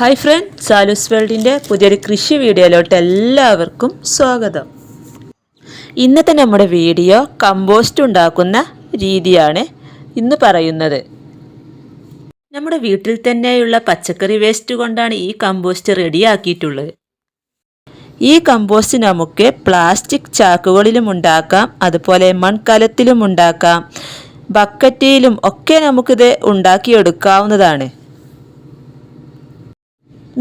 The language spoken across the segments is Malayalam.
ഹായ് ഫ്രണ്ട് സാലൂസ് വേൾഡിന്റെ പുതിയൊരു കൃഷി വീഡിയോയിലോട്ട് എല്ലാവർക്കും സ്വാഗതം. ഇന്നത്തെ നമ്മുടെ വീഡിയോ കമ്പോസ്റ്റ് ഉണ്ടാക്കുന്ന രീതിയാണ് ഇന്ന് പറയുന്നത്. നമ്മുടെ വീട്ടിൽ തന്നെയുള്ള പച്ചക്കറി വേസ്റ്റ് കൊണ്ടാണ് ഈ കമ്പോസ്റ്റ് റെഡിയാക്കിയിട്ടുള്ളത്. ഈ കമ്പോസ്റ്റ് നമുക്ക് പ്ലാസ്റ്റിക് ചാക്കുകളിലും ഉണ്ടാക്കാം അതുപോലെ മൺകലത്തിലും ഉണ്ടാക്കാം ബക്കറ്റിലും ഒക്കെ നമുക്കിത് ഉണ്ടാക്കിയെടുക്കാവുന്നതാണ്.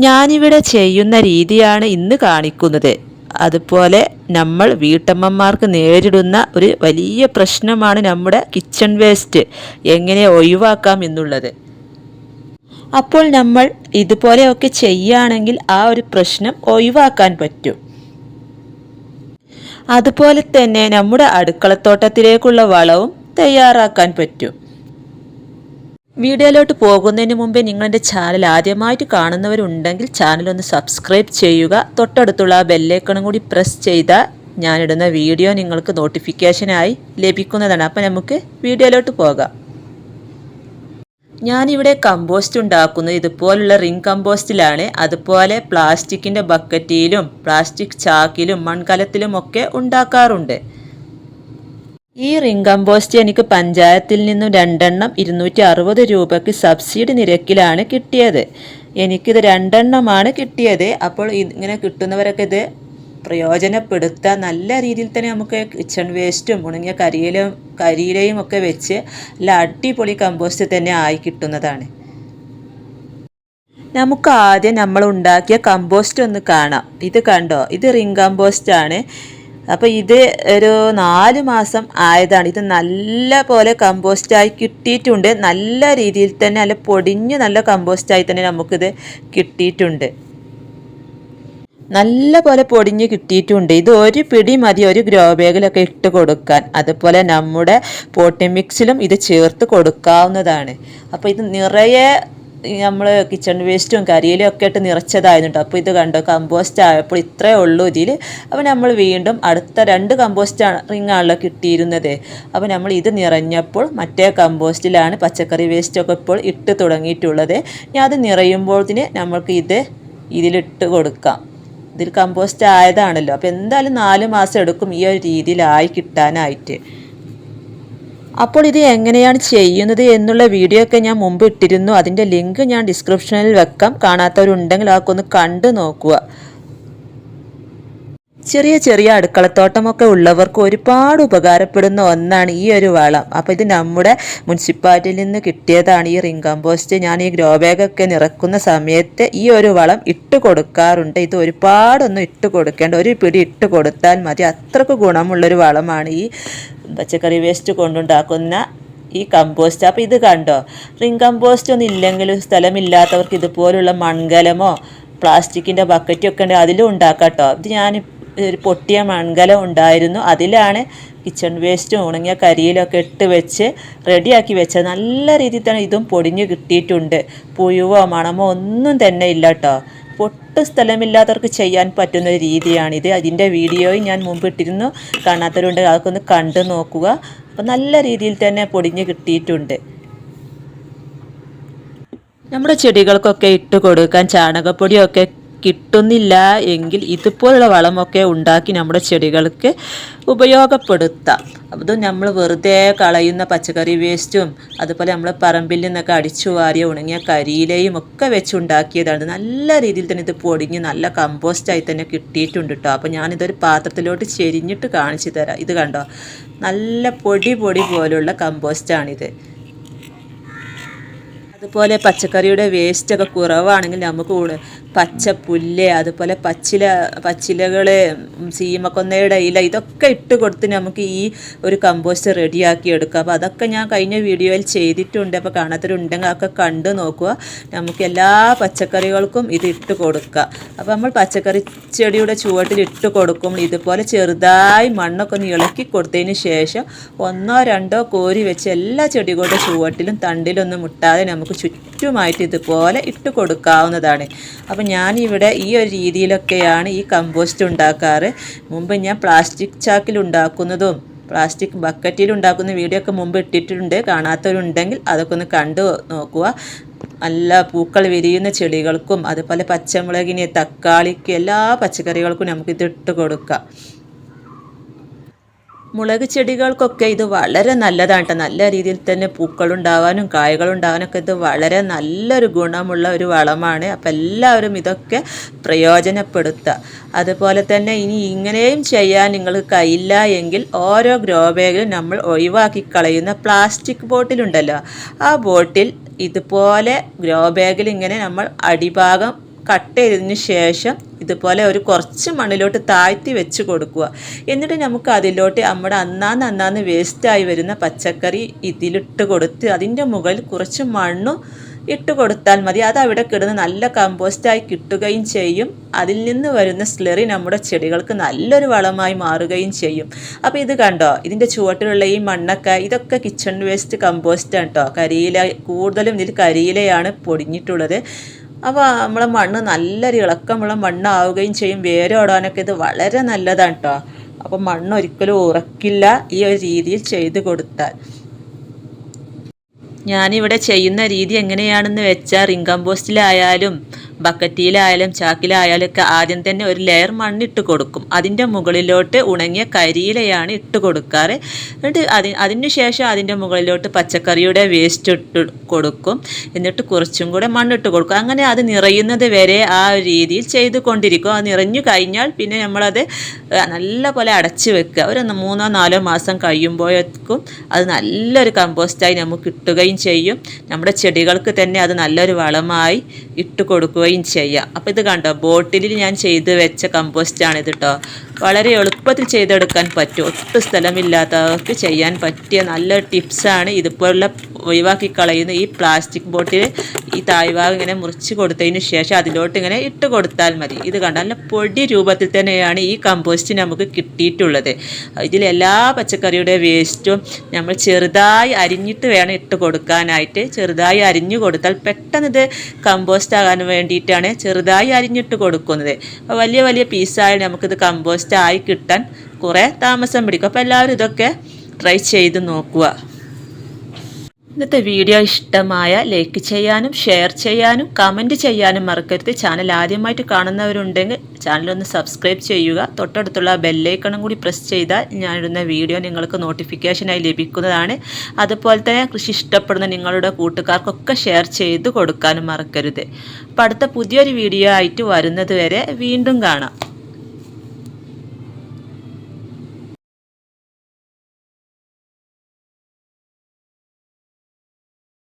ഞാനിവിടെ ചെയ്യുന്ന രീതിയാണ് ഇന്ന് കാണിക്കുന്നത്. അതുപോലെ നമ്മൾ വീട്ടമ്മമാർക്ക് നേരിടുന്ന ഒരു വലിയ പ്രശ്നമാണ് നമ്മുടെ കിച്ചൺ വേസ്റ്റ് എങ്ങനെ ഒഴിവാക്കാം എന്നുള്ളത്. അപ്പോൾ നമ്മൾ ഇതുപോലെയൊക്കെ ചെയ്യുകയാണെങ്കിൽ ആ ഒരു പ്രശ്നം ഒഴിവാക്കാൻ പറ്റും. അതുപോലെ തന്നെ നമ്മുടെ അടുക്കളത്തോട്ടത്തിലേക്കുള്ള വളവും തയ്യാറാക്കാൻ പറ്റും. വീഡിയോയിലോട്ട് പോകുന്നതിന് മുമ്പേ നിങ്ങളെന്റെ ചാനൽ ആദ്യമായിട്ട് കാണുന്നവരുണ്ടെങ്കിൽ ചാനൽ ഒന്ന് സബ്സ്ക്രൈബ് ചെയ്യുക. തൊട്ടടുത്തുള്ള ആ ബെല്ലേക്കണും കൂടി പ്രസ് ചെയ്താൽ ഞാനിടുന്ന വീഡിയോ നിങ്ങൾക്ക് നോട്ടിഫിക്കേഷനായി ലഭിക്കുന്നതാണ്. അപ്പോൾ നമുക്ക് വീഡിയോയിലോട്ട് പോകാം. ഞാനിവിടെ കമ്പോസ്റ്റ് ഉണ്ടാക്കുന്നത് ഇതുപോലുള്ള റിംഗ് കമ്പോസ്റ്റിലാണ്. അതുപോലെ പ്ലാസ്റ്റിക്കിന്റെ ബക്കറ്റിലും പ്ലാസ്റ്റിക് ചാക്കിലും മൺകലത്തിലും ഒക്കെ ഉണ്ടാക്കാറുണ്ട്. ഈ റിംഗ് കമ്പോസ്റ്റ് എനിക്ക് പഞ്ചായത്തിൽ നിന്നും രണ്ടെണ്ണം ഇരുന്നൂറ്റി അറുപത് രൂപയ്ക്ക് സബ്സിഡി നിരക്കിലാണ് കിട്ടിയത്. എനിക്കിത് രണ്ടെണ്ണമാണ് കിട്ടിയത്. അപ്പോൾ ഇങ്ങനെ കിട്ടുന്നവരൊക്കെ ഇത് പ്രയോജനപ്പെടുത്താൻ നല്ല രീതിയിൽ തന്നെ നമുക്ക് കിച്ചൺ വേസ്റ്റും ഉണങ്ങിയ കരിയിലും കരിയിലയും ഒക്കെ വെച്ച് നല്ല അടിപൊളി കമ്പോസ്റ്റ് തന്നെ ആയി കിട്ടുന്നതാണ്. നമുക്ക് ആദ്യം നമ്മൾ ഉണ്ടാക്കിയ കമ്പോസ്റ്റ് ഒന്ന് കാണാം. ഇത് കണ്ടോ? ഇത് റിംഗ് കമ്പോസ്റ്റ് ആണ്. അപ്പോൾ ഇത് ഒരു നാല് മാസം ആയതാണ്. ഇത് നല്ല പോലെ കമ്പോസ്റ്റായി കിട്ടിയിട്ടുണ്ട്. നല്ല രീതിയിൽ തന്നെ അല്ല പൊടിഞ്ഞ് നല്ല കമ്പോസ്റ്റായി തന്നെ നമുക്കിത് കിട്ടിയിട്ടുണ്ട്. നല്ല പോലെ പൊടിഞ്ഞ് കിട്ടിയിട്ടുണ്ട്. ഇത് ഒരു പിടി മതി ഒരു ഗ്രോ ബാഗിലൊക്കെ ഇട്ട് കൊടുക്കാൻ. അതുപോലെ നമ്മുടെ പോട്ടി മിക്സിലും ഇത് ചേർത്ത് കൊടുക്കാവുന്നതാണ്. അപ്പോൾ ഇത് നിറയെ നമ്മൾ കിച്ചൺ വേസ്റ്റും കരിയിലും ഒക്കെ ഇട്ട് നിറച്ചതായിരുന്നു അപ്പോൾ ഇത് കണ്ടോ കമ്പോസ്റ്റ് ആയപ്പോൾ ഇത്രയേ ഉള്ളൂ ഇതിൽ അപ്പോൾ നമ്മൾ വീണ്ടും അടുത്ത രണ്ട് കമ്പോസ്റ്റ് റിങ്ങാണല്ലോ കിട്ടിയിരുന്നത്. അപ്പോൾ നമ്മൾ ഇത് നിറഞ്ഞപ്പോൾ മറ്റേ കമ്പോസ്റ്റിലാണ് പച്ചക്കറി വേസ്റ്റൊക്കെ ഇപ്പോൾ ഇട്ട് തുടങ്ങിയിട്ടുള്ളത്. ഞാൻ അത് നിറയുമ്പോഴത്തിന് നമ്മൾക്ക് ഇത് ഇതിലിട്ട് കൊടുക്കാം. ഇതിൽ കമ്പോസ്റ്റ് ആയതാണല്ലോ. അപ്പോൾ എന്തായാലും നാല് മാസം എടുക്കും ഈ ഒരു രീതിയിലായി കിട്ടാനായിട്ട്. അപ്പോൾ ഇത് എങ്ങനെയാണ് ചെയ്യുന്നത് എന്നുള്ള വീഡിയോ ഒക്കെ ഞാൻ മുമ്പ് ഇട്ടിരുന്നു. അതിന്റെ ലിങ്ക് ഞാൻ ഡിസ്ക്രിപ്ഷനിൽ വെക്കാം. കാണാത്തവരുണ്ടെങ്കിൽ അതൊക്കെ ഒന്ന് കണ്ടു നോക്കുക. ചെറിയ ചെറിയ അടുക്കളത്തോട്ടമൊക്കെ ഉള്ളവർക്ക് ഒരുപാട് ഉപകാരപ്പെടുന്ന ഒന്നാണ് ഈ ഒരു വളം. അപ്പോൾ ഇത് നമ്മുടെ മുനിസിപ്പാലിറ്റിയിൽ നിന്ന് കിട്ടിയതാണ് ഈ റിംഗ് കമ്പോസ്റ്റ് ഞാൻ ഈ ഗ്രോ ബാഗൊക്കെ നിറക്കുന്ന സമയത്ത് ഈ ഒരു വളം ഇട്ട് കൊടുക്കാറുണ്ട്. ഇത് ഒരുപാടൊന്നും ഇട്ട് കൊടുക്കേണ്ട ഒരു പിടി ഇട്ട് കൊടുത്താൽ മതി. അത്രയ്ക്ക് ഗുണമുള്ളൊരു വളമാണ് ഈ പച്ചക്കറി വേസ്റ്റ് കൊണ്ടുണ്ടാക്കുന്ന ഈ കമ്പോസ്റ്റ് അപ്പോൾ ഇത് കണ്ടോ? റിംഗ് കമ്പോസ്റ്റ് ഒന്നും ഇല്ലെങ്കിലും സ്ഥലമില്ലാത്തവർക്ക് ഇതുപോലുള്ള മൺകലമോ പ്ലാസ്റ്റിക്കിന്റെ ബക്കറ്റൊക്കെ ഉണ്ട് അതിലും ഉണ്ടാക്കാം ഇത് ഞാൻ ഒരു പൊട്ടിയ മൺകലം ഉണ്ടായിരുന്നു. അതിലാണ് കിച്ചൺ വേസ്റ്റും ഉണങ്ങിയ കരിയിലൊക്കെ ഇട്ട് വെച്ച് റെഡിയാക്കി വെച്ചത്. നല്ല രീതിയിൽ തന്നെ ഇതും പൊടിഞ്ഞ് കിട്ടിയിട്ടുണ്ട്. പുഴുവോ മണമോ ഒന്നും തന്നെ ഇല്ല കേട്ടോ പൊട്ട് സ്ഥലമില്ലാത്തവർക്ക് ചെയ്യാൻ പറ്റുന്ന ഒരു രീതിയാണിത്. അതിന്റെ വീഡിയോയും ഞാൻ മുമ്പ് ഇട്ടിരുന്നു കാണാത്തവരുണ്ട് അതൊക്കെ ഒന്ന് കണ്ടു നോക്കുക. അപ്പോൾ നല്ല രീതിയിൽ തന്നെ പൊടിഞ്ഞ് കിട്ടിയിട്ടുണ്ട്. നമ്മുടെ ചെടികൾക്കൊക്കെ ഇട്ട് കൊടുക്കാൻ ചാണകപ്പൊടിയൊക്കെ കിട്ടുന്നില്ല എങ്കിൽ ഇതുപോലുള്ള വളമൊക്കെ ഉണ്ടാക്കി നമ്മുടെ ചെടികൾക്ക് ഉപയോഗപ്പെടുത്താം. അത് നമ്മൾ വെറുതെ കളയുന്ന പച്ചക്കറി വേസ്റ്റും അതുപോലെ നമ്മൾ പറമ്പിൽ നിന്നൊക്കെ അടിച്ചു വാരിയ ഉണങ്ങിയ കരിയിലയും ഒക്കെ വെച്ചുണ്ടാക്കിയതാണ് നല്ല രീതിയിൽ തന്നെ ഇത് പൊടിഞ്ഞ് നല്ല കമ്പോസ്റ്റായി തന്നെ കിട്ടിയിട്ടുണ്ട് കേട്ടോ അപ്പോൾ ഞാനിതൊരു പാത്രത്തിലോട്ട് ചെരിഞ്ഞിട്ട് കാണിച്ചു തരാം. ഇത് കണ്ടോ? നല്ല പൊടി പൊടി പോലുള്ള കമ്പോസ്റ്റാണിത് അതുപോലെ പച്ചക്കറിയുടെ വേസ്റ്റൊക്കെ കുറവാണെങ്കിൽ നമുക്ക് പച്ച പുല്ല് അതുപോലെ പച്ചില പച്ചിലകൾ സീമക്കൊന്നയുടെ ഇല ഇതൊക്കെ ഇട്ട് കൊടുത്ത് നമുക്ക് ഈ ഒരു കമ്പോസ്റ്റ് റെഡിയാക്കി എടുക്കാം. അപ്പോൾ അതൊക്കെ ഞാൻ കഴിഞ്ഞ വീഡിയോയിൽ ചെയ്തിട്ടുണ്ട്. അപ്പോൾ കാണാത്തവരുണ്ടെങ്കിൽ അതൊക്കെ കണ്ടു നോക്കുക. നമുക്ക് എല്ലാ പച്ചക്കറികൾക്കും ഇത് ഇട്ട് കൊടുക്കുക. അപ്പോൾ നമ്മൾ പച്ചക്കറി ചെടിയുടെ ചുവട്ടിൽ ഇട്ട് കൊടുക്കും. ഇതുപോലെ ചെറുതായി മണ്ണൊക്കെ ഒന്ന് ഇളക്കി കൊടുത്തതിന് ശേഷം ഒന്നോ രണ്ടോ കോരി വെച്ച് എല്ലാ ചെടികളുടെ ചുവട്ടിലും തണ്ടിലൊന്നും മുട്ടാതെ നമുക്ക് ചുറ്റുമായിട്ട് ഇതുപോലെ ഇട്ട് കൊടുക്കാവുന്നതാണ്. അപ്പോൾ ഞാനിവിടെ ഈ ഒരു രീതിയിലൊക്കെയാണ് ഈ കമ്പോസ്റ്റ് ഉണ്ടാക്കാറ്. മുമ്പ് ഞാൻ പ്ലാസ്റ്റിക് ചാക്കിൽ ഉണ്ടാക്കുന്നതും പ്ലാസ്റ്റിക് ബക്കറ്റിൽ ഉണ്ടാക്കുന്ന വീഡിയോ ഒക്കെ മുമ്പ് ഇട്ടിട്ടുണ്ട്. കാണാത്തവരുണ്ടെങ്കിൽ അതൊക്കെ ഒന്ന് കണ്ടു നോക്കുക. നല്ല പൂക്കൾ വിരിയുന്ന ചെടികൾക്കും അതുപോലെ പച്ചമുളകിന് തക്കാളിക്ക് എല്ലാ പച്ചക്കറികൾക്കും നമുക്ക് ഇതിട്ട് കൊടുക്കാം. മുളക് ചെടികൾക്കൊക്കെ ഇത് വളരെ നല്ലതാണ് കേട്ടോ നല്ല രീതിയിൽ തന്നെ പൂക്കളുണ്ടാവാനും കായകളുണ്ടാവാനൊക്കെ ഇത് വളരെ നല്ലൊരു ഗുണമുള്ള ഒരു വളമാണ്. അപ്പോൾ എല്ലാവരും ഇതൊക്കെ പ്രയോജനപ്പെടുത്തുക. അതുപോലെ തന്നെ ഇനി ഇങ്ങനെയും ചെയ്യാൻ നിങ്ങൾ കയ്യില്ല എങ്കിൽ ഓരോ ഗ്രോ ബാഗിലും നമ്മൾ ഒഴിവാക്കി കളയുന്ന പ്ലാസ്റ്റിക് ബോട്ടിലുണ്ടല്ലോ. ആ ബോട്ടിൽ ഇതുപോലെ ഗ്രോ ബാഗിൽ ഇങ്ങനെ നമ്മൾ അടിഭാഗം കട്ട് ചെയ്തതിന് ശേഷം ഇതുപോലെ ഒരു കുറച്ച് മണ്ണിലോട്ട് താഴ്ത്തി വെച്ച് കൊടുക്കുക. എന്നിട്ട് നമുക്ക് അതിലോട്ട് നമ്മുടെ അന്നാന്ന് അന്നാന്ന് വേസ്റ്റായി വരുന്ന പച്ചക്കറി ഇതിലിട്ട് കൊടുത്ത് അതിന്റെ മുകളിൽ കുറച്ച് മണ്ണും ഇട്ട് കൊടുത്താൽ മതി. അത് അവിടെ കിടന്ന് നല്ല കമ്പോസ്റ്റായി കിട്ടുകയും ചെയ്യും. അതിൽ നിന്ന് വരുന്ന സ്ലെറി നമ്മുടെ ചെടികൾക്ക് നല്ലൊരു വളമായി മാറുകയും ചെയ്യും. അപ്പോൾ ഇത് കണ്ടോ? ഇതിന്റെ ചുവട്ടിലുള്ള ഈ മണ്ണൊക്കെ ഇതൊക്കെ കിച്ചൺ വേസ്റ്റ് കമ്പോസ്റ്റാണ് കേട്ടോ കരിയില കൂടുതലും ഇതിൽ കരിയിലയാണ് പൊടിഞ്ഞിട്ടുള്ളത്. അപ്പോൾ നമ്മളെ മണ്ണ് നല്ലൊരു ഇളക്കമുള്ള മണ്ണാവുകയും ചെയ്യും. വേരോടാനൊക്കെ ഇത് വളരെ നല്ലതാണ് കേട്ടോ അപ്പോൾ മണ്ണ് ഒരിക്കലും ഉറക്കില്ല ഈ ഒരു രീതിയിൽ ചെയ്ത് കൊടുത്താൽ. ഞാനിവിടെ ചെയ്യുന്ന രീതി എങ്ങനെയാണെന്ന് വെച്ചാൽ റിംഗ് കമ്പോസ്റ്റിലായാലും ബക്കറ്റിയിലായാലും ചാക്കിലായാലും ഒക്കെ ആദ്യം തന്നെ ഒരു ലെയർ മണ്ണിട്ട് കൊടുക്കും. അതിന്റെ മുകളിലോട്ട് ഉണങ്ങിയ കരിയിലയാണ് ഇട്ട് കൊടുക്കാറ്. എന്നിട്ട് അതി അതിന് ശേഷം അതിന്റെ മുകളിലോട്ട് പച്ചക്കറിയുടെ വേസ്റ്റ് ഇട്ട് കൊടുക്കും. എന്നിട്ട് കുറച്ചും കൂടെ മണ്ണിട്ട് കൊടുക്കും. അങ്ങനെ അത് നിറയുന്നത് വരെ ആ രീതിയിൽ ചെയ്ത് കൊണ്ടിരിക്കും. അത് നിറഞ്ഞു കഴിഞ്ഞാൽ പിന്നെ നമ്മളത് നല്ല പോലെ അടച്ചു വെക്കുക. ഒരു മൂന്നോ നാലോ മാസം കഴിയുമ്പോഴേക്കും അത് നല്ലൊരു കമ്പോസ്റ്റായി നമുക്ക് കിട്ടുകയും ചെയ്യും. നമ്മുടെ ചെടികൾക്ക് തന്നെ അത് നല്ലൊരു വളമായി ഇട്ട് കൊടുക്കുകയും ചെയ്യാം അപ്പോൾ ഇത് കണ്ടോ ബോട്ടിലിൽ ഞാൻ ചെയ്ത് വെച്ച കമ്പോസ്റ്റാണ് ഇത് കേട്ടോ വളരെ എളുപ്പത്തിൽ ചെയ്തെടുക്കാൻ പറ്റും. ഒട്ടും സ്ഥലമില്ലാത്തവർക്ക് ചെയ്യാൻ പറ്റിയ നല്ല ടിപ്സാണ് ഇതുപോലുള്ള ഒഴിവാക്കി കളയുന്ന ഈ പ്ലാസ്റ്റിക് ബോട്ടിൽ ഈ തായ്ഭാഗം ഇങ്ങനെ മുറിച്ച് കൊടുത്തതിന് ശേഷം അതിലോട്ട് ഇങ്ങനെ ഇട്ട് കൊടുത്താൽ മതി. ഇത് കണ്ട നല്ല പൊടി രൂപത്തിൽ തന്നെയാണ് ഈ കമ്പോസ്റ്റ് നമുക്ക് കിട്ടിയിട്ടുള്ളത്. ഇതിൽ എല്ലാ പച്ചക്കറിയുടെ വേസ്റ്റും നമ്മൾ ചെറുതായി അരിഞ്ഞിട്ട് വേണം ഇട്ട് കൊടുക്കാനായിട്ട്. ചെറുതായി അരിഞ്ഞു കൊടുത്താൽ പെട്ടെന്ന് ഇത് കമ്പോസ്റ്റ് ആകാൻ വേണ്ടിയിട്ടാണ് ചെറുതായി അരിഞ്ഞിട്ട് കൊടുക്കുന്നത്. വലിയ വലിയ പീസായാലും നമുക്കിത് കമ്പോസ്റ്റ് ആയി കിട്ടാൻ കുറേ താമസം പിടിക്കും. അപ്പോൾ എല്ലാവരും ഇതൊക്കെ ട്രൈ ചെയ്ത് നോക്കുക. ഇന്നത്തെ വീഡിയോ ഇഷ്ടമായ ലൈക്ക് ചെയ്യാനും ഷെയർ ചെയ്യാനും കമന്റ് ചെയ്യാനും മറക്കരുത്. ചാനൽ ആദ്യമായിട്ട് കാണുന്നവരുണ്ടെങ്കിൽ ചാനലൊന്ന് സബ്സ്ക്രൈബ് ചെയ്യുക. തൊട്ടടുത്തുള്ള ബെല്ലൈക്കണും കൂടി പ്രസ് ചെയ്താൽ ഞാനിടുന്ന വീഡിയോ നിങ്ങൾക്ക് നോട്ടിഫിക്കേഷനായി ലഭിക്കുന്നതാണ്. അതുപോലെ തന്നെ കൃഷി ഇഷ്ടപ്പെടുന്ന നിങ്ങളുടെ കൂട്ടുകാർക്കൊക്കെ ഷെയർ ചെയ്ത് കൊടുക്കാനും മറക്കരുത്. അപ്പോൾ അടുത്ത പുതിയൊരു വീഡിയോ ആയിട്ട് വരുന്നത് വരെ വീണ്ടും കാണാം.